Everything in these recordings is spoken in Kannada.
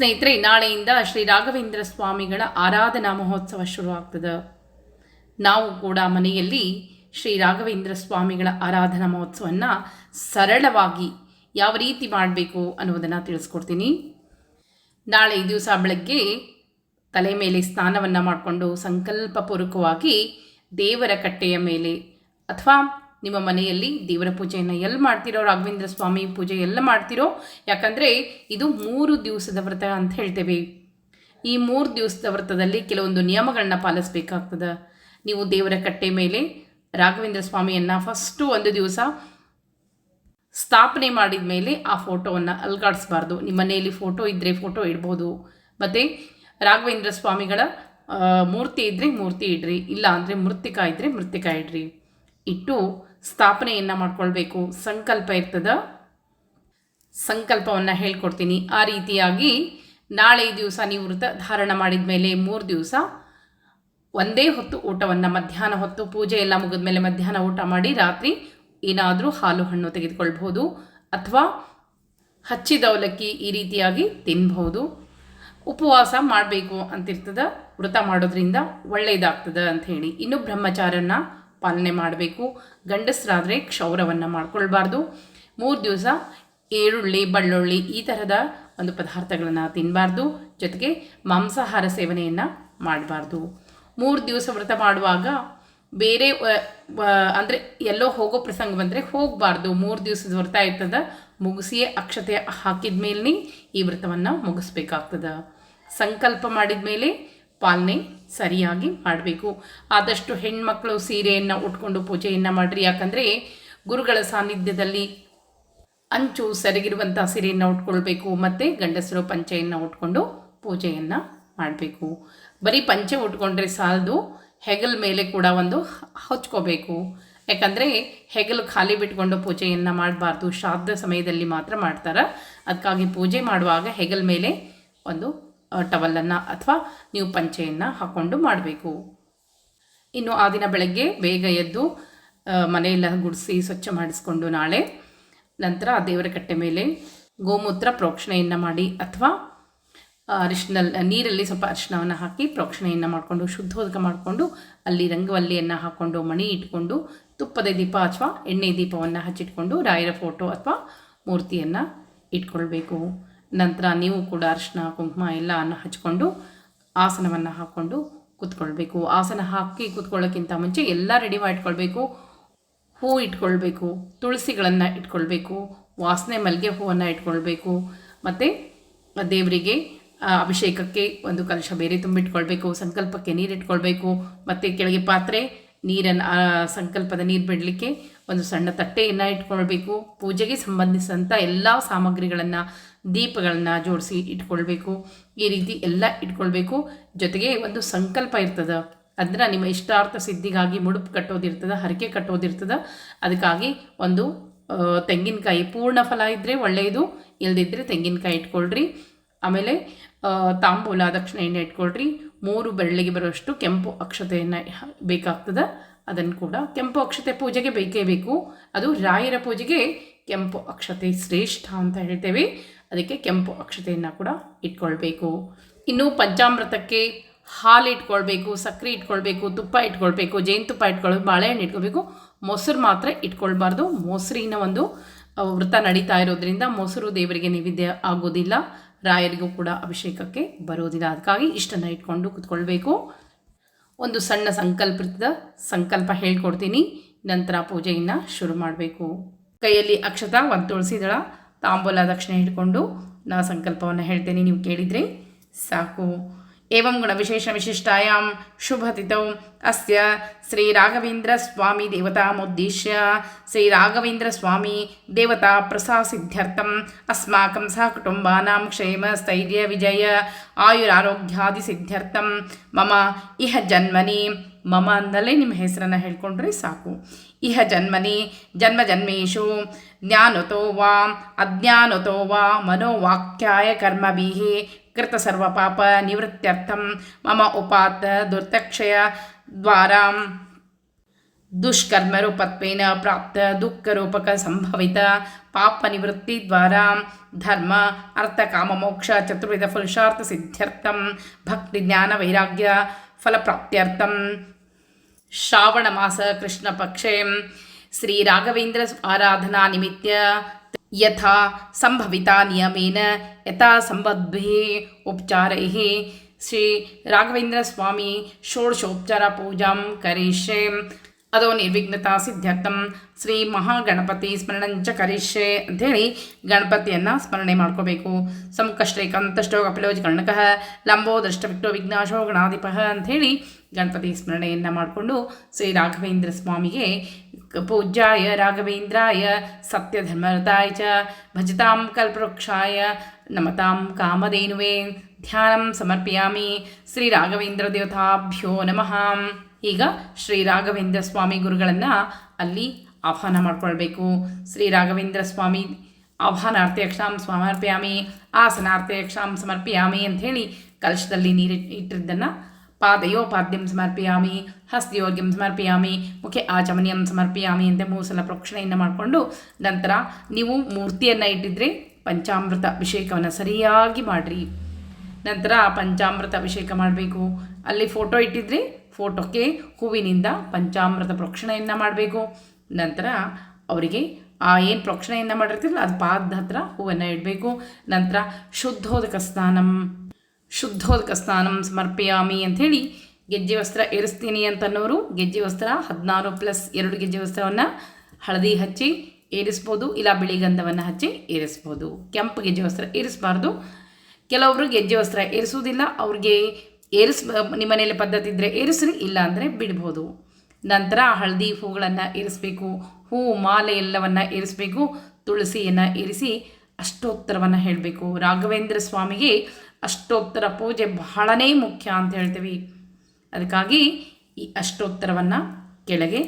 ಸ್ನೇಹಿತರೆ, ನಾಳೆಯಿಂದ ಶ್ರೀ ರಾಘವೇಂದ್ರ ಸ್ವಾಮಿಗಳ ಆರಾಧನಾ ಮಹೋತ್ಸವ ಶುರುವಾಗ್ತದೆ. ನಾವು ಕೂಡ ಮನೆಯಲ್ಲಿ ಶ್ರೀ ರಾಘವೇಂದ್ರ ಸ್ವಾಮಿಗಳ ಆರಾಧನಾ ಮಹೋತ್ಸವವನ್ನು ಸರಳವಾಗಿ ಯಾವ ರೀತಿ ಮಾಡಬೇಕು ಅನ್ನೋದನ್ನು ತಿಳಿಸ್ಕೊಡ್ತೀನಿ. ನಾಳೆ ದಿವಸ ಬೆಳಗ್ಗೆ ತಲೆ ಮೇಲೆ ಸ್ನಾನವನ್ನು ಮಾಡಿಕೊಂಡು ಸಂಕಲ್ಪಪೂರ್ವಕವಾಗಿ ದೇವರ ಕಟ್ಟೆಯ ಮೇಲೆ ಅಥವಾ ನಿಮ್ಮ ಮನೆಯಲ್ಲಿ ದೇವರ ಪೂಜೆಯನ್ನು ಎಲ್ಲಿ ಮಾಡ್ತಿರೋ? ರಾಘವೇಂದ್ರ ಸ್ವಾಮಿ ಪೂಜೆ ಎಲ್ಲ ಮಾಡ್ತಿರೋ? ಯಾಕಂದರೆ ಇದು ಮೂರು ದಿವಸದ ವ್ರತ ಅಂತ ಹೇಳ್ತೇವೆ. ಈ ಮೂರು ದಿವಸದ ವ್ರತದಲ್ಲಿ ಕೆಲವೊಂದು ನಿಯಮಗಳನ್ನ ಪಾಲಿಸಬೇಕಾಗ್ತದೆ. ನೀವು ದೇವರ ಕಟ್ಟೆ ಮೇಲೆ ರಾಘವೇಂದ್ರ ಸ್ವಾಮಿಯನ್ನು ಫಸ್ಟು ಒಂದು ದಿವಸ ಸ್ಥಾಪನೆ ಮಾಡಿದ ಮೇಲೆ ಆ ಫೋಟೋವನ್ನು ಅಲ್ಗಾಡಿಸ್ಬಾರ್ದು. ನಿಮ್ಮ ಮನೆಯಲ್ಲಿ ಫೋಟೋ ಇದ್ದರೆ ಫೋಟೋ ಇಡ್ಬೋದು. ಮತ್ತು ರಾಘವೇಂದ್ರ ಸ್ವಾಮಿಗಳ ಮೂರ್ತಿ ಇದ್ದರೆ ಮೂರ್ತಿ ಇಡ್ರಿ. ಇಲ್ಲ ಅಂದರೆ ಮೃತ್ತಿಕಾ ಇದ್ದರೆ ಮೃತ್ತಿಕಾ ಇಡ್ರಿ. ಇಟ್ಟು ಸ್ಥಾಪನೆಯನ್ನು ಮಾಡಿಕೊಳ್ಬೇಕು. ಸಂಕಲ್ಪ ಇರ್ತದ. ಸಂಕಲ್ಪವನ್ನು ಹೇಳ್ಕೊಡ್ತೀನಿ. ಆ ರೀತಿಯಾಗಿ ನಾಳೆ ದಿವಸ ನೀವು ವೃತ ಧಾರಣ ಮಾಡಿದ ಮೇಲೆ ಮೂರು ದಿವಸ ಒಂದೇ ಹೊತ್ತು ಊಟವನ್ನು, ಮಧ್ಯಾಹ್ನ ಹೊತ್ತು ಪೂಜೆ ಎಲ್ಲ ಮುಗಿದ ಮೇಲೆ ಮಧ್ಯಾಹ್ನ ಊಟ ಮಾಡಿ ರಾತ್ರಿ ಏನಾದರೂ ಹಾಲು ಹಣ್ಣು ತೆಗೆದುಕೊಳ್ಬಹುದು ಅಥವಾ ಹಚ್ಚಿದ ಅವಲಕ್ಕಿ ಈ ರೀತಿಯಾಗಿ ತಿನ್ಬಹುದು. ಉಪವಾಸ ಮಾಡಬೇಕು ಅಂತಿರ್ತದ. ವ್ರತ ಮಾಡೋದ್ರಿಂದ ಒಳ್ಳೆಯದಾಗ್ತದೆ ಅಂತ ಹೇಳಿ. ಇನ್ನು ಬ್ರಹ್ಮಚಾರನ ಪಾಲನೆ ಮಾಡಬೇಕು. ಗಂಡಸರಾದರೆ ಕ್ಷೌರವನ್ನು ಮಾಡ್ಕೊಳ್ಬಾರ್ದು. ಮೂರು ದಿವಸ ಈರುಳ್ಳಿ ಬೆಳ್ಳುಳ್ಳಿ ಈ ಥರದ ಒಂದು ಪದಾರ್ಥಗಳನ್ನು ತಿನ್ನಬಾರ್ದು ಜೊತೆಗೆ ಮಾಂಸಾಹಾರ ಸೇವನೆಯನ್ನು ಮಾಡಬಾರ್ದು. ಮೂರು ದಿವಸ ವ್ರತ ಮಾಡುವಾಗ ಬೇರೆ ಅಂದರೆ ಎಲ್ಲೋ ಹೋಗೋ ಪ್ರಸಂಗ ಬಂದರೆ ಹೋಗಬಾರ್ದು. ಮೂರು ದಿವಸದ ವ್ರತ ಇರ್ತದ. ಮುಗಿಸಿಯೇ ಅಕ್ಷತೆ ಹಾಕಿದ ಮೇಲೆ ಈ ವ್ರತವನ್ನು ಮುಗಿಸ್ಬೇಕಾಗ್ತದೆ. ಸಂಕಲ್ಪ ಮಾಡಿದ ಮೇಲೆ ಪಾಲನೆ ಸರಿಯಾಗಿ ಮಾಡಬೇಕು. ಆದಷ್ಟು ಹೆಣ್ಮಕ್ಳು ಸೀರೆಯನ್ನು ಉಟ್ಕೊಂಡು ಪೂಜೆಯನ್ನು ಮಾಡಿರಿ. ಯಾಕಂದರೆ ಗುರುಗಳ ಸಾನ್ನಿಧ್ಯದಲ್ಲಿ ಅಂಚು ಸರಿಗಿರುವಂಥ ಸೀರೆಯನ್ನು ಉಟ್ಕೊಳ್ಬೇಕು. ಮತ್ತು ಗಂಡಸರು ಪಂಚೆಯನ್ನು ಉಟ್ಕೊಂಡು ಪೂಜೆಯನ್ನು ಮಾಡಬೇಕು. ಬರೀ ಪಂಚೆ ಉಟ್ಕೊಂಡ್ರೆ ಸಾಲದು, ಹೆಗಲ ಮೇಲೆ ಕೂಡ ಒಂದು ಹಚ್ಕೋಬೇಕು ಯಾಕಂದರೆ ಹೆಗಲು ಖಾಲಿ ಬಿಟ್ಕೊಂಡು ಪೂಜೆಯನ್ನು ಮಾಡಬಾರ್ದು. ಶ್ರಾದ್ದ ಸಮಯದಲ್ಲಿ ಮಾತ್ರ ಮಾಡ್ತಾರೆ. ಅದಕ್ಕಾಗಿ ಪೂಜೆ ಮಾಡುವಾಗ ಹೆಗಲ ಮೇಲೆ ಒಂದು ಟವಲನ್ನು ಅಥವಾ ನೀವು ಪಂಚೆಯನ್ನು ಹಾಕ್ಕೊಂಡು ಮಾಡಬೇಕು. ಇನ್ನು ಆ ದಿನ ಬೆಳಗ್ಗೆ ಬೇಗ ಎದ್ದು ಮನೆಯೆಲ್ಲ ಗುಡಿಸಿ ಸ್ವಚ್ಛ ಮಾಡಿಸ್ಕೊಂಡು ನಾಳೆ ನಂತರ ದೇವರ ಕಟ್ಟೆ ಮೇಲೆ ಗೋಮೂತ್ರ ಪ್ರೋಕ್ಷಣೆಯನ್ನು ಮಾಡಿ ಅಥವಾ ಅರಿಶಿನ ನೀರಲ್ಲಿ ಸ್ವಲ್ಪ ಅರಿಶಿನವನ್ನು ಹಾಕಿ ಪ್ರೋಕ್ಷಣೆಯನ್ನು ಮಾಡಿಕೊಂಡು, ಶುದ್ಧೋದಕ ಮಾಡಿಕೊಂಡು ಅಲ್ಲಿ ರಂಗವಲ್ಲಿಯನ್ನು ಹಾಕ್ಕೊಂಡು ಮಣಿ ಇಟ್ಕೊಂಡು ತುಪ್ಪದ ದೀಪ ಅಥವಾ ಎಣ್ಣೆ ದೀಪವನ್ನು ಹಚ್ಚಿಟ್ಕೊಂಡು ರಾಯರ ಫೋಟೋ ಅಥವಾ ಮೂರ್ತಿಯನ್ನು ಇಟ್ಕೊಳ್ಬೇಕು. ನಂತರ ನೀವು ಕೂಡ ಅರಿಶಿನ ಕುಂಕುಮ ಎಲ್ಲ ಅನ್ನ ಹಚ್ಕೊಂಡು ಆಸನವನ್ನು ಹಾಕ್ಕೊಂಡು ಕೂತ್ಕೊಳ್ಬೇಕು. ಆಸನ ಹಾಕಿ ಕೂತ್ಕೊಳ್ಳೋಕ್ಕಿಂತ ಮುಂಚೆ ಎಲ್ಲ ರೆಡಿ ಮಾಡಿಟ್ಕೊಳ್ಬೇಕು ಹೂ ಇಟ್ಕೊಳ್ಬೇಕು, ತುಳಸಿಗಳನ್ನು ಇಟ್ಕೊಳ್ಬೇಕು, ವಾಸನೆ ಮಲ್ಲಿಗೆ ಹೂವನ್ನು ಇಟ್ಕೊಳ್ಬೇಕು, ಮತ್ತು ದೇವರಿಗೆ ಅಭಿಷೇಕಕ್ಕೆ ಒಂದು ಕಲಶ ಬೇರೆ ತುಂಬಿಟ್ಕೊಳ್ಬೇಕು, ಸಂಕಲ್ಪಕ್ಕೆ ನೀರು ಇಟ್ಕೊಳ್ಬೇಕು, ಮತ್ತು ಕೆಳಗೆ ಪಾತ್ರೆ, ನೀರನ್ನು ಸಂಕಲ್ಪದ ನೀರು ಬಿಡಲಿಕ್ಕೆ ಒಂದು ಸಣ್ಣ ತಟ್ಟೆಯನ್ನು ಇಟ್ಕೊಳ್ಬೇಕು. ಪೂಜೆಗೆ ಸಂಬಂಧಿಸಿದಂಥ ಎಲ್ಲ ಸಾಮಗ್ರಿಗಳನ್ನು ದೀಪಗಳನ್ನು ಜೋಡಿಸಿ ಇಟ್ಕೊಳ್ಬೇಕು. ಈ ರೀತಿ ಎಲ್ಲ ಇಟ್ಕೊಳ್ಬೇಕು. ಜೊತೆಗೆ ಒಂದು ಸಂಕಲ್ಪ ಇರ್ತದೆ. ಅದನ್ನ ನಿಮ್ಮ ಇಷ್ಟಾರ್ಥ ಸಿದ್ಧಿಗಾಗಿ ಮುಡುಪು ಕಟ್ಟೋದಿರ್ತದೆ, ಹರಕೆ ಕಟ್ಟೋದಿರ್ತದೆ. ಅದಕ್ಕಾಗಿ ಒಂದು ತೆಂಗಿನಕಾಯಿ ಪೂರ್ಣ ಫಲ ಇದ್ದರೆ ಒಳ್ಳೆಯದು ಇಲ್ಲದಿದ್ದರೆ ತೆಂಗಿನಕಾಯಿ ಇಟ್ಕೊಳ್ರಿ. ಆಮೇಲೆ ತಾಂಬೂಲ, ದಕ್ಷಿಣ ಎಣ್ಣೆ ಇಟ್ಕೊಳ್ರಿ. ಮೂರು ಬೆರಳಿಗೆ ಬರುವಷ್ಟು ಕೆಂಪು ಅಕ್ಷತೆಯನ್ನು ಬೇಕಾಗ್ತದೆ. ಅದನ್ನು ಕೂಡ ಕೆಂಪು ಅಕ್ಷತೆ ಪೂಜೆಗೆ ಬೇಕೇ ಬೇಕು. ಅದು ರಾಯರ ಪೂಜೆಗೆ ಕೆಂಪು ಅಕ್ಷತೆ ಶ್ರೇಷ್ಠ ಅಂತ ಹೇಳ್ತೇವೆ. ಅದಕ್ಕೆ ಕೆಂಪು ಅಕ್ಷತೆಯನ್ನು ಕೂಡ ಇಟ್ಕೊಳ್ಬೇಕು. ಇನ್ನು ಪಂಚಾಮೃತಕ್ಕೆ ಹಾಲು ಇಟ್ಕೊಳ್ಬೇಕು, ಸಕ್ಕರೆ ಇಟ್ಕೊಳ್ಬೇಕು, ತುಪ್ಪ ಇಟ್ಕೊಳ್ಬೇಕು ಜೇನುತುಪ್ಪ ಇಟ್ಕೊಳ್ಬೇಕು, ಬಾಳೆಹಣ್ಣು ಇಟ್ಕೊಳ್ಬೇಕು. ಮೊಸರು ಮಾತ್ರ ಇಟ್ಕೊಳ್ಬಾರ್ದು. ಮೊಸರಿನ ಒಂದು ವೃತ್ತ ನಡೀತಾ ಇರೋದ್ರಿಂದ ಮೊಸರು ದೇವರಿಗೆ ನೈವೇದ್ಯ ಆಗೋದಿಲ್ಲ. ರಾಯರಿಗೂ ಕೂಡ ಅಭಿಷೇಕಕ್ಕೆ ಬರೋದಿಲ್ಲ. ಅದಕ್ಕಾಗಿ ಇಷ್ಟನ್ನು ಇಟ್ಕೊಂಡು ಕುತ್ಕೊಳ್ಬೇಕು. ಒಂದು ಸಣ್ಣ ಸಂಕಲ್ಪದ ಸಂಕಲ್ಪ ಹೇಳ್ಕೊಡ್ತೀನಿ. ನಂತರ ಪೂಜೆಯನ್ನು ಶುರು ಮಾಡಬೇಕು. ಕೈಯಲ್ಲಿ ಅಕ್ಷತ, ಒಂದು ತುಳಸಿ ದಳ ತಾಂಬೂಲ ದಕ್ಷಿಣೆ ಹಿಡ್ಕೊಂಡು ನಾ ಸಂಕಲ್ಪವನ್ನು ಹೇಳ್ತೇನೆ, ನೀವು ಕೇಳಿದರೆ ಸಾಕು. ಏವಂ ಗುಣವಿಶೇಷ ವಿಶಿಷ್ಟಾಯಾಂ ಶುಭತಿಥೌ. ಅಸ್ಯ ಶ್ರೀ ರಾಘವೇಂದ್ರ ಸ್ವಾಮಿ ದೇವತಾಮುದ್ದೇಶ್ಯ. ಶ್ರೀ ರಾಘವೇಂದ್ರ ಸ್ವಾಮಿ ದೇವತಾ ಪ್ರಸಾಸಿದ್ಧ್ಯರ್ಥಂ ಅಸ್ಮಾಕಂ ಸಹ ಕುಟುಂಬಾನಾಂ ಕ್ಷೇಮ ಸ್ಥೈರ್ಯ ವಿಜಯ ಆಯುರಾರೋಗ್ಯಾದಿ ಸಿದ್ಧ್ಯರ್ಥಂ ಮಮ ಇಹ ಜನ್ಮನಿ. ಮಮ ಅಂದಲೇ ನಿಮ್ಮ ಹೆಸರನ್ನು ಹೇಳ್ಕೊಂಡ್ರೆ ಸಾಕು. ಇಹ ಜನ್ಮನಿ ಜನ್ಮ ಜನ್ಮೇಶು ಜ್ಞಾನತೋ ವಾ ಅಜ್ಞಾನತೋ ವಾ ಮನೋವಾಕ್ಯಾಯ ಕರ್ಮಭಿಃ ಕೃತ ಸರ್ವಪಾಪ ನಿವೃತ್ತ್ಯರ್ಥಂ ಮಮ ಉಪಾತ್ತ ದುರ್ತಕ್ಷಯ ದ್ವಾರಾಂ ದುಷ್ಕರ್ಮರೂಪತ್ವೇನ ಪ್ರಾಪ್ತ ದುಃಖರೂಪಕ ಸಂಭವಿತ ಪಾಪ ನಿವೃತ್ತಿ ದ್ವಾರ ಧರ್ಮ ಅರ್ಥ ಕಾಮ ಮೋಕ್ಷ ಚತುರ್ವಿಧ ಪುರುಷಾರ್ಥ ಸಿದ್ಧ್ಯರ್ಥಂ ಭಕ್ತಿ ಜ್ಞಾನ ವೈರಾಗ್ಯ ಫಲಪ್ರಾಪ್ತ್ಯರ್ಥಂ ಶ್ರಾವಣ ಮಾಸ ಕೃಷ್ಣ ಪಕ್ಷೆ ಶ್ರೀ ರಾಘವೇಂದ್ರ ಆರಾಧನಾ ನಿಮಿತ್ಯ ಯಥಾ ಸಂಭವಿತ ನಿಯಮೇನ ಯಥಾ ಸಂಬದ್ಧಿ ಉಪಚಾರೈः ಶ್ರೀ ಶ್ರೀ ಮಹಾಗಣಪತಿ ಸ್ಮರಣಂಚ ಕರಿಷೆ ಅಂಥೇಳಿ ಗಣಪತಿಯನ್ನು ಸ್ಮರಣೆ ಮಾಡ್ಕೋಬೇಕು. ಸಂಕಷ್ಟೈಕಂತಷ್ಟೋ ಕಪಿಲೋಜ್ ಕರ್ಣಕಃ ಲಂಬೋ ದೃಷ್ಟವಿಕ್ಟೋ ವಿಘ್ನಾಶೋ ಗಣಾಧಿಪ ಅಂಥೇಳಿ ಗಣಪತಿ ಸ್ಮರಣೆಯನ್ನು ಮಾಡಿಕೊಂಡು ಶ್ರೀ ರಾಘವೇಂದ್ರ ಸ್ವಾಮಿಗೆ ಪೂಜ್ಯಾಯ, ರಾಘವೇಂದ್ರಾಯ, ಸತ್ಯಧರ್ಮರತಾಯ ಚ, ಭಜತಾಂ ಕಲ್ಪವೃಕ್ಷಾಯ, ನಮತಾಂ ಕಾಮಧೇನುವೆ ಧ್ಯಾನಂ ಸಮರ್ಪಿಯಾಮಿ ಶ್ರೀ ರಾಘವೇಂದ್ರ ದೇವತಾಭ್ಯೋ ನಮಃ. ಈಗ ಶ್ರೀ ರಾಘವೇಂದ್ರ ಸ್ವಾಮಿ ಗುರುಗಳನ್ನು ಅಲ್ಲಿ ಆಹ್ವಾನ ಮಾಡಿಕೊಳ್ಬೇಕು. ಶ್ರೀ ರಾಘವೇಂದ್ರ ಸ್ವಾಮಿ ಆಹ್ವಾನಾರ್ಥಯಕ್ಷಾಂ ಸಮರ್ಪ್ಯಾಮಿ ಆಸನಾರ್ಥಯಕ್ಷಾಂ ಸಮರ್ಪ್ಯಾಮಿ ಅಂಥೇಳಿ ಕಲಶದಲ್ಲಿ ನೀರು ಇಟ್ಟಿದ್ದನ್ನು ಪಾದಯೋಪಾದ್ಯಂ ಸಮರ್ಪಿಯಾಮಿ ಹಸ್ತಿಯೋಗ್ಯಂ ಸಮರ್ಪಿಯಾಮಿ ಮುಖ್ಯ ಆಚಮನಿಯಂ ಸಮರ್ಪಿಯಾಮಿ ಅಂತ ಮೂರು ಸಲ ಪ್ರೋಕ್ಷಣೆಯನ್ನು ಮಾಡಿಕೊಂಡು ನಂತರ ನೀವು ಮೂರ್ತಿಯನ್ನು ಇಟ್ಟಿದ್ರೆ ಪಂಚಾಮೃತ ಅಭಿಷೇಕವನ್ನು ಸರಿಯಾಗಿ ಮಾಡಿರಿ. ನಂತರ ಪಂಚಾಮೃತ ಅಭಿಷೇಕ ಮಾಡಬೇಕು. ಅಲ್ಲಿ ಫೋಟೋ ಇಟ್ಟಿದ್ರೆ ಫೋಟೋಕ್ಕೆ ಹೂವಿನಿಂದ ಪಂಚಾಮೃತ ಪ್ರೋಕ್ಷಣೆಯನ್ನು ಮಾಡಬೇಕು. ನಂತರ ಅವರಿಗೆ, ಆ ಏನು ಪ್ರೋಕ್ಷಣೆಯನ್ನು ಮಾಡಿರ್ತಿರಲ್ಲ ಅದು ಪಾದದ ಹತ್ರ ಹೂವನ್ನು ಇಡಬೇಕು. ನಂತರ ಶುದ್ಧೋದಕ ಸ್ನಾನಂ ಶುದ್ಧೋದಕ ಸ್ನಾನಂ ಸಮರ್ಪಯಾಮಿ ಅಂಥೇಳಿ ಗೆಜ್ಜೆ ವಸ್ತ್ರ ಏರಿಸ್ತೀನಿ ಅಂತನ್ನೋರು ಗೆಜ್ಜೆ ವಸ್ತ್ರ ಹದಿನಾರು ಪ್ಲಸ್ ಎರಡು ಗೆಜ್ಜೆ ವಸ್ತ್ರವನ್ನು ಹಳದಿ ಹಚ್ಚಿ ಏರಿಸ್ಬೋದು, ಇಲ್ಲ ಬಿಳಿ ಗಂಧವನ್ನು ಹಚ್ಚಿ ಏರಿಸ್ಬೋದು. ಕೆಂಪು ಗೆಜ್ಜೆ ವಸ್ತ್ರ ಏರಿಸಬಾರ್ದು. ಕೆಲವರು ಗೆಜ್ಜೆ ವಸ್ತ್ರ ಏರಿಸುವುದಿಲ್ಲ, ಅವ್ರಿಗೆ ಏರಿಸ್ ನಿಮ್ಮ ಮನೆಯಲ್ಲಿ ಪದ್ಧತಿ ಇದ್ದರೆ ಏರಿಸ್ರಿ, ಇಲ್ಲ ಅಂದರೆ ಬಿಡ್ಬೋದು. ನಂತರ ಹಳದಿ ಹೂಗಳನ್ನು ಇರಿಸಬೇಕು. ಹೂ, ಮಾಲೆ ಎಲ್ಲವನ್ನು ಇರಿಸಬೇಕು. ತುಳಸಿಯನ್ನು ಇರಿಸಿ ಅಷ್ಟೋತ್ತರವನ್ನು ಹೇಳಬೇಕು. ರಾಘವೇಂದ್ರ ಸ್ವಾಮಿಗೆ ಅಷ್ಟೋತ್ತರ ಪೂಜೆ ಬಹಳನೇ ಮುಖ್ಯ ಅಂತ ಹೇಳ್ತೀವಿ. ಅದಕ್ಕಾಗಿ ಈ ಅಷ್ಟೋತ್ತರವನ್ನು ಕೆಳಗೆ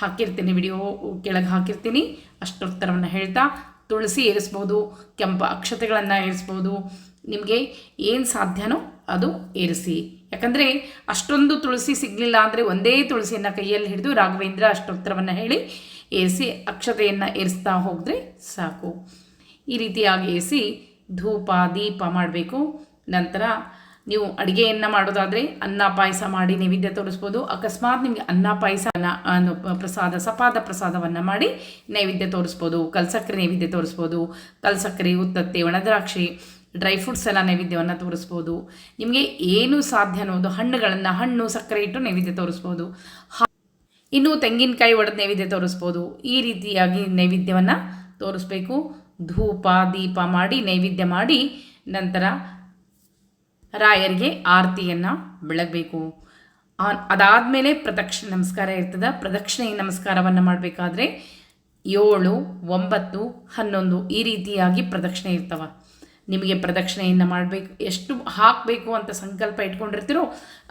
ಹಾಕಿರ್ತೀನಿ ವಿಡಿಯೋ ಕೆಳಗೆ ಹಾಕಿರ್ತೀನಿ. ಅಷ್ಟೋತ್ತರವನ್ನು ಹೇಳ್ತಾ ತುಳಸಿ ಏರಿಸ್ಬೋದು ಕೆಂಪು ಅಕ್ಷತೆಗಳನ್ನು ಏರಿಸ್ಬೋದು ನಿಮಗೆ ಏನು ಸಾಧ್ಯನೋ ಅದು ಏರಿಸಿ ಯಾಕಂದರೆ ಅಷ್ಟೊಂದು ತುಳಸಿ ಸಿಗಲಿಲ್ಲ ಅಂದರೆ ಒಂದೇ ತುಳಸಿಯನ್ನು ಕೈಯಲ್ಲಿ ಹಿಡಿದು ರಾಘವೇಂದ್ರ ಅಷ್ಟೋತ್ತರವನ್ನು ಹೇಳಿ ಏರಿಸಿ ಅಕ್ಷತೆಯನ್ನು ಏರಿಸ್ತಾ ಹೋದರೆ ಸಾಕು. ಈ ರೀತಿಯಾಗಿ ಏರಿಸಿ ಧೂಪ, ದೀಪ ಮಾಡಬೇಕು. ನಂತರ ನೀವು ಅಡುಗೆಯನ್ನು ಮಾಡೋದಾದರೆ ಅನ್ನ ಪಾಯಸ ಮಾಡಿ ನೈವೇದ್ಯ ತೋರಿಸ್ಬೋದು. ಅಕಸ್ಮಾತ್ ನಿಮಗೆ ಅನ್ನ ಪಾಯಸ, ಅನ್ನೋ ಪ್ರಸಾದ, ಸಪಾದ ಪ್ರಸಾದವನ್ನು ಮಾಡಿ ನೈವೇದ್ಯ ತೋರಿಸ್ಬೋದು. ಕಲ್ಸಕ್ಕರೆ ನೈವೇದ್ಯ ತೋರಿಸ್ಬೋದು. ಕಲ್ಸಕ್ಕರೆ ಉತ್ತತ್ತೆ ಒಣದ್ರಾಕ್ಷಿ ಡ್ರೈ ಫ್ರೂಟ್ಸ್ ಎಲ್ಲ ನೈವೇದ್ಯವನ್ನು ತೋರಿಸ್ಬೋದು. ನಿಮಗೆ ಏನು ಸಾಧ್ಯ ಅನ್ನೋದು ಹಣ್ಣುಗಳನ್ನು, ಹಣ್ಣು, ಸಕ್ಕರೆ ಇಟ್ಟು ನೈವೇದ್ಯ ತೋರಿಸ್ಬೋದು. ಇನ್ನು ತೆಂಗಿನಕಾಯಿ ಒಡೆದ ನೈವೇದ್ಯ ತೋರಿಸ್ಬೋದು. ಈ ರೀತಿಯಾಗಿ ನೈವೇದ್ಯವನ್ನು ತೋರಿಸ್ಬೇಕು. ಧೂಪ, ದೀಪ ಮಾಡಿ ನೈವೇದ್ಯ ಮಾಡಿ ನಂತರ ರಾಯರಿಗೆ ಆರತಿಯನ್ನು ಬೆಳಗಬೇಕು. ಅದಾದಮೇಲೆ ಪ್ರದಕ್ಷಿಣೆ ನಮಸ್ಕಾರ ಇರ್ತದೆ. ಪ್ರದಕ್ಷಿಣೆ ನಮಸ್ಕಾರವನ್ನು ಮಾಡಬೇಕಾದ್ರೆ ಏಳು, ಒಂಬತ್ತು, ಹನ್ನೊಂದು ಈ ರೀತಿಯಾಗಿ ಪ್ರದಕ್ಷಿಣೆ ಇರ್ತವೆ. ನಿಮಗೆ ಪ್ರದಕ್ಷಿಣೆಯನ್ನು ಮಾಡಬೇಕು, ಎಷ್ಟು ಹಾಕಬೇಕು ಅಂತ ಸಂಕಲ್ಪ ಇಟ್ಕೊಂಡಿರ್ತೀರೋ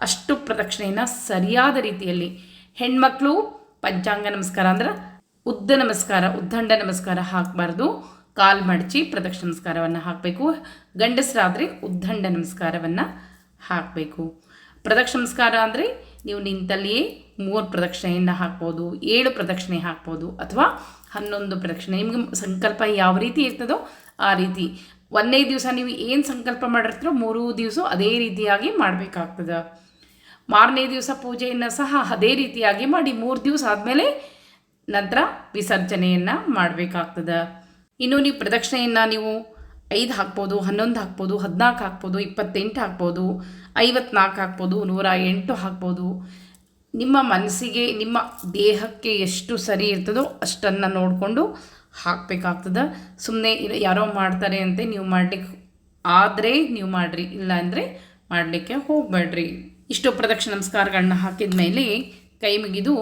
ಅಷ್ಟು ಪ್ರದಕ್ಷಿಣೆಯನ್ನು ಸರಿಯಾದ ರೀತಿಯಲ್ಲಿ ಹೆಣ್ಮಕ್ಳು ಪಂಚಾಂಗ ನಮಸ್ಕಾರ ಅಂದ್ರೆ ಉದ್ದ ನಮಸ್ಕಾರ, ಉದ್ದಂಡ ನಮಸ್ಕಾರ ಹಾಕಬಾರ್ದು. ಕಾಲು ಮಡಚಿ ಪ್ರದಕ್ಷಿಣ ನಮಸ್ಕಾರವನ್ನು ಹಾಕಬೇಕು. ಗಂಡಸರಾದರೆ ಉದ್ದಂಡ ನಮಸ್ಕಾರವನ್ನು ಹಾಕಬೇಕು. ಪ್ರದಕ್ಷಿಣ ನಮಸ್ಕಾರ ಅಂದರೆ ನೀವು ನಿಂತಲ್ಲಿಯೇ ಮೂರು ಪ್ರದಕ್ಷಿಣೆಯನ್ನು ಹಾಕ್ಬೋದು, ಏಳು ಪ್ರದಕ್ಷಿಣೆ ಹಾಕ್ಬೋದು ಅಥವಾ ಹನ್ನೊಂದು ಪ್ರದಕ್ಷಿಣೆ. ನಿಮಗೆ ಸಂಕಲ್ಪ ಯಾವ ರೀತಿ ಇರ್ತದೋ ಆ ರೀತಿ ಒಂದನೇ ದಿವಸ ನೀವು ಏನು ಸಂಕಲ್ಪ ಮಾಡಿರ್ತೀರೋ ಮೂರು ದಿವಸ ಅದೇ ರೀತಿಯಾಗಿ ಮಾಡಬೇಕಾಗ್ತದೆ. ಮಾರನೇ ದಿವಸ ಪೂಜೆಯನ್ನು ಸಹ ಅದೇ ರೀತಿಯಾಗಿ ಮಾಡಿ ಮೂರು ದಿವಸ ಆದಮೇಲೆ ನಂತರ ವಿಸರ್ಜನೆಯನ್ನು ಮಾಡಬೇಕಾಗ್ತದೆ. ಇನ್ನು ನೀವು ಪ್ರದಕ್ಷಿಣೆಯನ್ನು ನೀವು ಐದು ಹಾಕ್ಬೋದು, ಹನ್ನೊಂದು ಹಾಕ್ಬೋದು ಹದಿನಾಲ್ಕು ಹಾಕ್ಬೋದು, ಇಪ್ಪತ್ತೆಂಟು ಹಾಕ್ಬೋದು ಐವತ್ನಾಲ್ಕು ಹಾಕ್ಬೋದು, ನೂರ ಎಂಟು ಹಾಕ್ಬೋದು. ನಿಮ್ಮ ಮನಸ್ಸಿಗೆ, ನಿಮ್ಮ ದೇಹಕ್ಕೆ ಎಷ್ಟು ಸರಿ ಇರ್ತದೋ ಅಷ್ಟನ್ನು ನೋಡಿಕೊಂಡು ಹಾಕಬೇಕಾಗ್ತದೆ. ಸುಮ್ಮನೆ ಯಾರೋ ಮಾಡ್ತಾರೆ ಅಂತ ನೀವು ಮಾಡಲಿಕ್ಕೆ ಆದರೆ ನೀವು ಮಾಡಿರಿ ಇಲ್ಲಾಂದರೆ ಮಾಡಲಿಕ್ಕೆ ಹೋಗಬೇಡ್ರಿ ಇಷ್ಟು ಪ್ರದಕ್ಷಿಣ ನಮಸ್ಕಾರಗಳನ್ನ ಹಾಕಿದ ಮೇಲೆ ಕೈ ಮುಗಿದು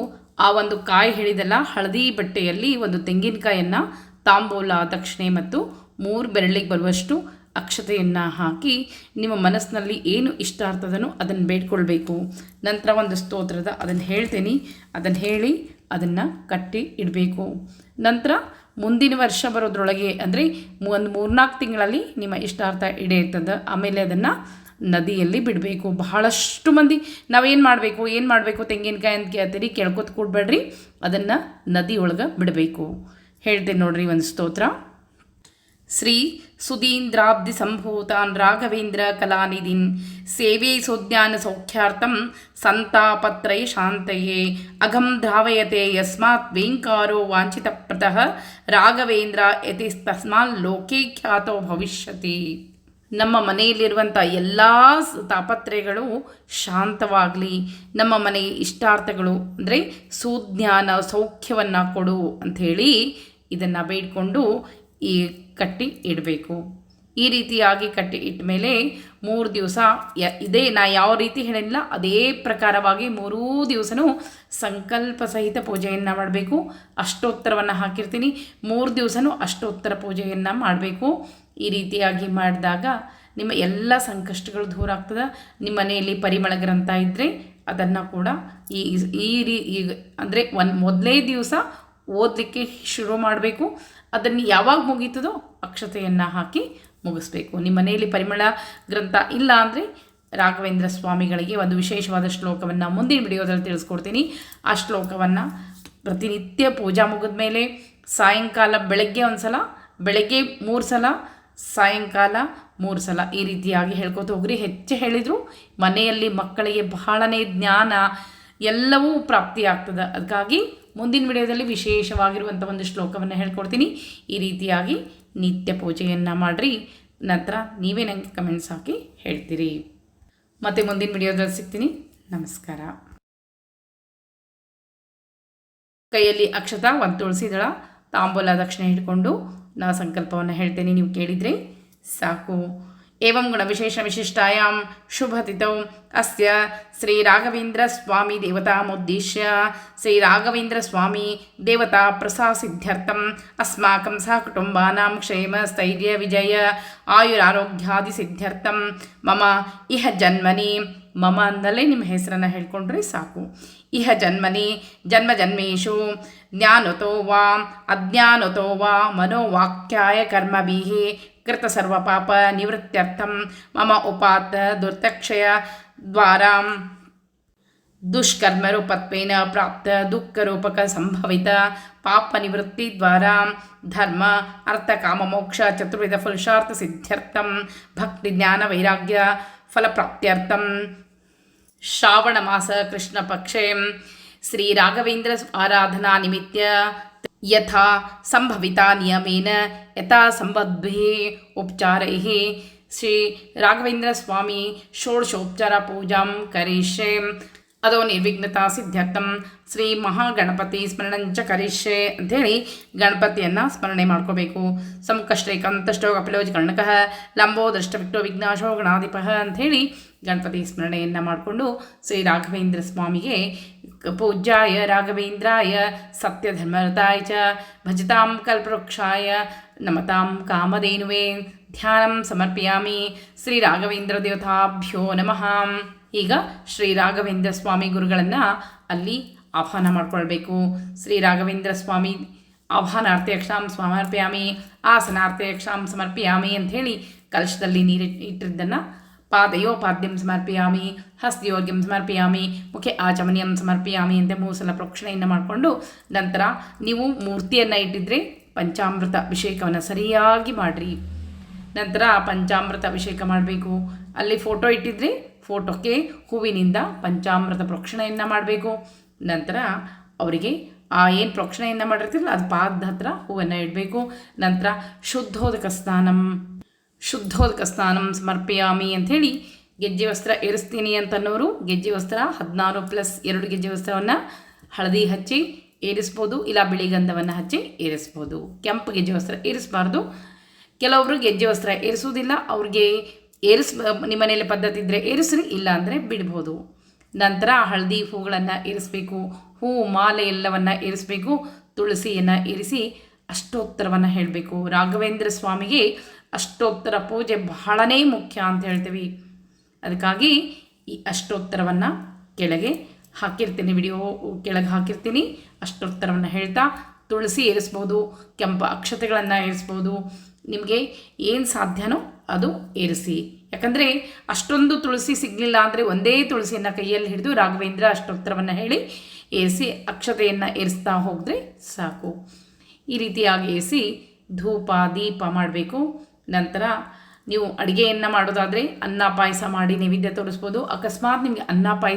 ಆ ಒಂದು ಕಾಯಿ ಹೇಳಿದಲ್ಲ, ಹಳದಿ ಬಟ್ಟೆಯಲ್ಲಿ ಒಂದು ತೆಂಗಿನಕಾಯನ್ನು ತಾಂಬೂಲ ದಕ್ಷಿಣೆ ಮತ್ತು ಮೂರು ಬೆರಳಿಗೆ ಬರುವಷ್ಟು ಅಕ್ಷತೆಯನ್ನು ಹಾಕಿ ನಿಮ್ಮ ಮನಸ್ಸಿನಲ್ಲಿ ಏನು ಇಷ್ಟ ಆಗ್ತದನೋ ಅದನ್ನು ಬೇಡ್ಕೊಳ್ಬೇಕು. ನಂತರ ಒಂದು ಸ್ತೋತ್ರದ ಅದನ್ನು ಹೇಳ್ತೀನಿ. ಅದನ್ನು ಹೇಳಿ ಅದನ್ನು ಕಟ್ಟಿ ಇಡಬೇಕು. ನಂತರ ಮುಂದಿನ ವರ್ಷ ಬರೋದ್ರೊಳಗೆ ಅಂದರೆ ಒಂದು ಮೂರ್ನಾಲ್ಕು ತಿಂಗಳಲ್ಲಿ ನಿಮ್ಮ ಇಷ್ಟಾರ್ಥ ಈಡೇರ್ತದೆ. ಆಮೇಲೆ ಅದನ್ನು ನದಿಯಲ್ಲಿ ಬಿಡಬೇಕು. ಬಹಳಷ್ಟು ಮಂದಿ ನಾವೇನು ಮಾಡಬೇಕು, ಏನು ಮಾಡಬೇಕು, ತೆಂಗಿನಕಾಯಿ ಅಂತ ಕೇಳ್ತೀರಿ, ಕೇಳ್ಕೊತ ಕೂಡಬೇಡ್ರಿ. ಅದನ್ನು ನದಿಯೊಳಗೆ ಬಿಡಬೇಕು. ಹೇಳ್ತೀನಿ ನೋಡ್ರಿ ಒಂದು ಸ್ತೋತ್ರ. ಶ್ರೀ ಸುಧೀಂದ್ರಾಬ್ಧಿ ಸಂಭೂತಾನ್ ರಾಘವೇಂದ್ರ ಕಲಾನಿಧಿನ್ ಸೇವೆ ಸೋಜ್ಞಾನ ಸೌಖ್ಯಾರ್ಥಂ ಸಂತಾಪತ್ರಯ ಶಾಂತಯೇ. ಅಘಂ ಧಾವಯತೆ ಯಸ್ಮಾತ್ ವೇಂಕಾರೋ ವಾಂಛಿತಪ್ರತಃ ರಾಘವೇಂದ್ರ ಯತಿಸ್ತಸ್ಮಾಲ್ ಲೋಕೆ ಖ್ಯಾತೋ ಭವಿಷ್ಯತಿ. ನಮ್ಮ ಮನೆಯಲ್ಲಿರುವಂಥ ಎಲ್ಲ ತಾಪತ್ರಯಗಳು ಶಾಂತವಾಗಲಿ. ನಮ್ಮ ಮನೆಯ ಇಷ್ಟಾರ್ಥಗಳು ಅಂದರೆ ಸುಜ್ಞಾನ ಸೌಖ್ಯವನ್ನು ಕೊಡು ಅಂಥೇಳಿ ಇದನ್ನು ಬೇಡಿಕೊಂಡು ಈ ಕಟ್ಟಿ ಇಡಬೇಕು. ಈ ರೀತಿಯಾಗಿ ಕಟ್ಟಿ ಇಟ್ಟ ಮೇಲೆ ಮೂರು ದಿವಸ ಯ, ಇದೇ ನಾ ಯಾವ ರೀತಿ ಹೇಳಿಲ್ಲ ಅದೇ ಪ್ರಕಾರವಾಗಿ ಮೂರೂ ದಿವಸನೂ ಸಂಕಲ್ಪ ಸಹಿತ ಪೂಜೆಯನ್ನು ಮಾಡಬೇಕು. ಅಷ್ಟೋತ್ತರವನ್ನು ಹಾಕಿರ್ತೀನಿ. ಮೂರು ದಿವಸನೂ ಅಷ್ಟೋತ್ತರ ಪೂಜೆಯನ್ನು ಮಾಡಬೇಕು. ಈ ರೀತಿಯಾಗಿ ಮಾಡಿದಾಗ ನಿಮ್ಮ ಎಲ್ಲ ಸಂಕಷ್ಟಗಳು ದೂರ ಆಗ್ತದೆ. ನಿಮ್ಮ ಮನೆಯಲ್ಲಿ ಪರಿಮಳ ಗ್ರಂಥ ಇದ್ದರೆ ಅದನ್ನು ಕೂಡ ಈ ಈ ರೀ, ಈಗ ಅಂದರೆ ಒಂದು ಮೊದಲೇ ದಿವಸ ಓದಲಿಕ್ಕೆ ಶುರು ಮಾಡಬೇಕು. ಅದನ್ನು ಯಾವಾಗ ಮುಗೀತದೋ ಅಕ್ಷತೆಯನ್ನು ಹಾಕಿ ಮುಗಿಸ್ಬೇಕು. ನಿಮ್ಮ ಮನೆಯಲ್ಲಿ ಪರಿಮಳ ಗ್ರಂಥ ಇಲ್ಲ ಅಂದರೆ ರಾಘವೇಂದ್ರ ಸ್ವಾಮಿಗಳಿಗೆ ಒಂದು ವಿಶೇಷವಾದ ಶ್ಲೋಕವನ್ನು ಮುಂದಿನ ವಿಡಿಯೋದಲ್ಲಿ ತಿಳಿಸ್ಕೊಡ್ತೀನಿ. ಆ ಶ್ಲೋಕವನ್ನು ಪ್ರತಿನಿತ್ಯ ಪೂಜಾ ಮುಗಿದ ಮೇಲೆ ಸಾಯಂಕಾಲ ಬೆಳಗ್ಗೆ ಒಂದು ಸಲ ಬೆಳಗ್ಗೆ ಮೂರು ಸಲ, ಸಾಯಂಕಾಲ ಮೂರು ಸಲ ಈ ರೀತಿಯಾಗಿ ಹೇಳ್ಕೊತ ಹೋಗ್ರಿ. ಹೆಚ್ಚು ಹೇಳಿದರು ಮನೆಯಲ್ಲಿ ಮಕ್ಕಳಿಗೆ ಬಹಳನೇ ಜ್ಞಾನ ಎಲ್ಲವೂ ಪ್ರಾಪ್ತಿಯಾಗ್ತದೆ. ಅದಕ್ಕಾಗಿ ಮುಂದಿನ ವಿಡಿಯೋದಲ್ಲಿ ವಿಶೇಷವಾಗಿರುವಂಥ ಒಂದು ಶ್ಲೋಕವನ್ನು ಹೇಳ್ಕೊಡ್ತೀನಿ. ಈ ರೀತಿಯಾಗಿ ನಿತ್ಯ ಪೂಜೆಯನ್ನು ಮಾಡಿರಿ. ನಂತರ ನೀವೇ ನನಗೆ ಕಮೆಂಟ್ಸ್ ಹಾಕಿ ಹೇಳ್ತೀರಿ. ಮತ್ತು ಮುಂದಿನ ವಿಡಿಯೋದಲ್ಲಿ ಸಿಗ್ತೀನಿ. ನಮಸ್ಕಾರ. ಕೈಯಲ್ಲಿ ಅಕ್ಷತ ಒಂದು ತುಳಸಿ ದಳ, ತಾಂಬೂಲ ದಕ್ಷಿಣ ಹಿಡ್ಕೊಂಡು ನಾ ಸಂಕಲ್ಪವನ್ನು ಹೇಳ್ತೇನೆ, ನೀವು ಕೇಳಿದರೆ ಸಾಕು. ಏವಂ ಗುಣವಿಶೇಷವಿಶಿಷ್ಟಾಯಾಂ ಶುಭತಿಥೌ ಅಸ್ಯ ಶ್ರೀರಾಘವೇಂದ್ರಸ್ವಾಮಿ ದೇವತಾಮುದ್ದೇಶ್ಯ ಶ್ರೀರಾಘವೇಂದ್ರಸ್ವಾಮಿ ದೇವತಾ ಪ್ರಸಾಸಿದ್ಧ್ಯರ್ಥಂ ಅಸ್ಮಾಕಂ ಸಹ ಸಹಕುಟುಂಬಾನಾಂ ಕ್ಷೇಮ ಸ್ಥೈರ್ಯ ವಿಜಯ ಆಯುರಾರೋಗ್ಯಾದಿ ಆಯುರಾರೋಗ್ಯಾದಿಸಿದ್ಧ್ಯರ್ಥಂ ಮಮ ಇಹ ಜನ್ಮನಿ ಮಮ ಅಂದಲೇ ನಿಮ್ಮ ಹೆಸರನ್ನು ಹೇಳ್ಕೊಂಡ್ರೆ ಸಾಕು। ಇಹ ಜನ್ಮನಿ ಜನ್ಮ ಜನ್ಮೇಶು ಜ್ಞಾನತೋ ವಾ, ಅಜ್ಞಾನತೋ ವಾ, ಮನೋವಾಕ್ಯಾಯ ಕರ್ಮಭಿ కృతసర్వపాప నివృత్త్యర్థం మమ ఉపాత్ దుర్దక్షయ ద్వారా దుష్కర్మరూపత్వేన ప్రాప్త దుఃఖరూపక సంభవిత పాప నివృత్తి ద్వారా ధర్మ అర్థ కామ చతుర్విధ పురుషార్థ సిద్ధ్యర్థం భక్తి జ్ఞాన వైరాగ్య ఫలప్రాప్త్యర్థం శ్రావణమాస కృష్ణపక్షే శ్రీ రాఘవేంద్ర ఆరాధనా నిమిత్య ಯಥಾ ಸಂಭವಿತ ನಿಯಮೇನ ಯಥಾ ಸಂಬದ್ಭಿ ಉಪಚಾರೈ ಶ್ರೀ ರಾಘವೇಂದ್ರ ಸ್ವಾಮಿ ಷೋಡಶೋಪಚಾರ ಪೂಜಾಂ ಕರಿಷ್ಯೆ ಅದೋ ನಿರ್ವಿಘ್ನತಾ ಸಿದ್ಧಾರ್ಥಂ ಶ್ರೀ ಮಹಾಗಣಪತಿ ಸ್ಮರಣಂಚ ಕರಿಷ್ಯೆ ಅಂಥೇಳಿ ಗಣಪತಿಯನ್ನು ಸ್ಮರಣೆ ಮಾಡ್ಕೋಬೇಕು। ಸಂಕಷ್ಟೈಕಂತಷ್ಟೋ ಕಪಿಲೋಜ್ ಕರ್ಣಕಃ ಲಂಬೋ ದೃಷ್ಟವಿಟ್ಟೋ ವಿಘ್ನಾಶೋ ಗಣಾಧಿಪ ಅಂಥೇಳಿ ಗಣಪತಿ ಸ್ಮರಣೆಯನ್ನು ಮಾಡಿಕೊಂಡು ಶ್ರೀ ರಾಘವೇಂದ್ರ ಸ್ವಾಮಿಗೆ ಪೂಜ್ಯಾಯ ರಾಘವೇಂದ್ರಾಯ ಸತ್ಯಧರ್ಮರತಾಯ ಚ, ಭಜತಾಂ ಕಲ್ಪವೃಕ್ಷಾಯ, ನಮತಾಂ ಕಾಮಧೇನುವೆ ಧ್ಯಾನಂ ಸಮರ್ಪಯಾಮಿ ಶ್ರೀ ರಾಘವೇಂದ್ರ ದೇವತಾಭ್ಯೋ ನಮಃ. ಈಗ ಶ್ರೀ ರಾಘವೇಂದ್ರ ಸ್ವಾಮಿ ಗುರುಗಳನ್ನು ಅಲ್ಲಿ ಆಹ್ವಾನ ಮಾಡಿಕೊಳ್ಬೇಕು. ಶ್ರೀ ರಾಘವೇಂದ್ರ ಸ್ವಾಮಿ ಆಹ್ವಾನಾರ್ಥಯಕ್ಷಾಂ ಸಮರ್ಪಯಾಮಿ ಆಸನಾರ್ಥಯಕ್ಷಾಂ ಸಮರ್ಪಯಾಮಿ ಅಂಥೇಳಿ ಕಲಶದಲ್ಲಿ ನೀರು ಇಟ್ಟಿದ್ದನ್ನು ಪಾದಯೋಪಾದ್ಯಂ ಸಮರ್ಪಯಾಮಿ ಹಸ್ತಿಯೋಗ್ಯಂ ಸಮರ್ಪಯಾಮಿ ಮುಖ್ಯ ಆಚಮನಿಯಂ ಸಮರ್ಪಯಾಮಿ ಅಂತ ಮೂರು ಸಲ ಪ್ರೋಕ್ಷಣೆಯನ್ನು ಮಾಡಿಕೊಂಡು ನಂತರ ನೀವು ಮೂರ್ತಿಯನ್ನು ಇಟ್ಟಿದ್ರೆ ಪಂಚಾಮೃತ ಅಭಿಷೇಕವನ್ನು ಸರಿಯಾಗಿ ಮಾಡಿರಿ ನಂತರ ಪಂಚಾಮೃತ ಅಭಿಷೇಕ ಮಾಡಬೇಕು ಅಲ್ಲಿ ಫೋಟೋ ಇಟ್ಟಿದ್ರೆ ಫೋಟೋಕ್ಕೆ ಹೂವಿನಿಂದ ಪಂಚಾಮೃತ ಪ್ರೋಕ್ಷಣೆಯನ್ನು ಮಾಡಬೇಕು ನಂತರ ಅವರಿಗೆ ಆ ಏನು ಪ್ರೋಕ್ಷಣೆಯನ್ನು ಮಾಡಿರ್ತೀರಲ್ಲ ಅದು ಪಾದ ಹತ್ರ ಹೂವನ್ನು ಇಡಬೇಕು ನಂತರ ಶುದ್ಧೋದಕ ಸ್ನಾನಂ ಶುದ್ಧೋದಕ ಸ್ನಾನ ಸಮರ್ಪಯಾಮಿ ಅಂಥೇಳಿ ಗೆಜ್ಜೆ ವಸ್ತ್ರ ಏರಿಸ್ತೀನಿ ಅಂತನ್ನೋರು ಗೆಜ್ಜೆ ವಸ್ತ್ರ ಹದಿನಾರು ಪ್ಲಸ್ ಎರಡು ಗೆಜ್ಜೆ ವಸ್ತ್ರವನ್ನು ಹಳದಿ ಹಚ್ಚಿ ಏರಿಸ್ಬೋದು, ಇಲ್ಲ ಬಿಳಿ ಗಂಧವನ್ನು ಹಚ್ಚಿ ಏರಿಸ್ಬೋದು. ಕೆಂಪು ಗೆಜ್ಜೆ ವಸ್ತ್ರ ಏರಿಸಬಾರ್ದು. ಕೆಲವರು ಗೆಜ್ಜೆ ವಸ್ತ್ರ ಏರಿಸುವುದಿಲ್ಲ, ಅವ್ರಿಗೆ ಏರಿಸ್ ನಿಮ್ಮ ಮನೆಯಲ್ಲಿ ಪದ್ಧತಿ ಇದ್ದರೆ ಏರಿಸ್ರಿ, ಇಲ್ಲ ಅಂದರೆ ಬಿಡ್ಬೋದು. ನಂತರ ಹಳದಿ ಹೂಗಳನ್ನು ಏರಿಸಬೇಕು, ಹೂ, ಮಾಲೆ ಎಲ್ಲವನ್ನು ಏರಿಸಬೇಕು, ತುಳಸಿಯನ್ನು ಏರಿಸಿ ಅಷ್ಟೋತ್ತರವನ್ನು ಹೇಳಬೇಕು. ರಾಘವೇಂದ್ರ ಸ್ವಾಮಿಗೆ ಅಷ್ಟೋತ್ತರ ಪೂಜೆ ಬಹಳನೇ ಮುಖ್ಯ ಅಂತ ಹೇಳ್ತೀವಿ. ಅದಕ್ಕಾಗಿ ಈ ಅಷ್ಟೋತ್ತರವನ್ನು ಕೆಳಗೆ ಹಾಕಿರ್ತೀನಿ ವಿಡಿಯೋ ಕೆಳಗೆ ಹಾಕಿರ್ತೀನಿ. ಅಷ್ಟೋತ್ತರವನ್ನು ಹೇಳ್ತಾ ತುಳಸಿ ಏರಿಸ್ಬೋದು, ಕೆಂಪು ಅಕ್ಷತೆಗಳನ್ನು ಏರಿಸ್ಬೋದು. ನಿಮಗೆ ಏನು ಸಾಧ್ಯನೋ ಅದು ಏರಿಸಿ. ಯಾಕಂದರೆ ಅಷ್ಟೊಂದು ತುಳಸಿ ಸಿಗಲಿಲ್ಲ ಅಂದರೆ ಒಂದೇ ತುಳಸಿಯನ್ನು ಕೈಯಲ್ಲಿ ಹಿಡಿದು ರಾಘವೇಂದ್ರ ಅಷ್ಟೋತ್ತರವನ್ನು ಹೇಳಿ ಏರಿಸಿ ಅಕ್ಷತೆಯನ್ನು ಏರಿಸ್ತಾ ಹೋದರೆ ಸಾಕು. ಈ ರೀತಿಯಾಗಿ ಏರಿಸಿ ಧೂಪ, ದೀಪ ಮಾಡಬೇಕು. ನಂತರ ನೀವು ಅಡುಗೆಯನ್ನು ಮಾಡೋದಾದರೆ ಅನ್ನ ಪಾಯಸ ಮಾಡಿ ನೈವೇದ್ಯ ತೋರಿಸ್ಬೋದು. ಅಕಸ್ಮಾತ್ ನಿಮಗೆ ಅನ್ನ ಪಾಯಸ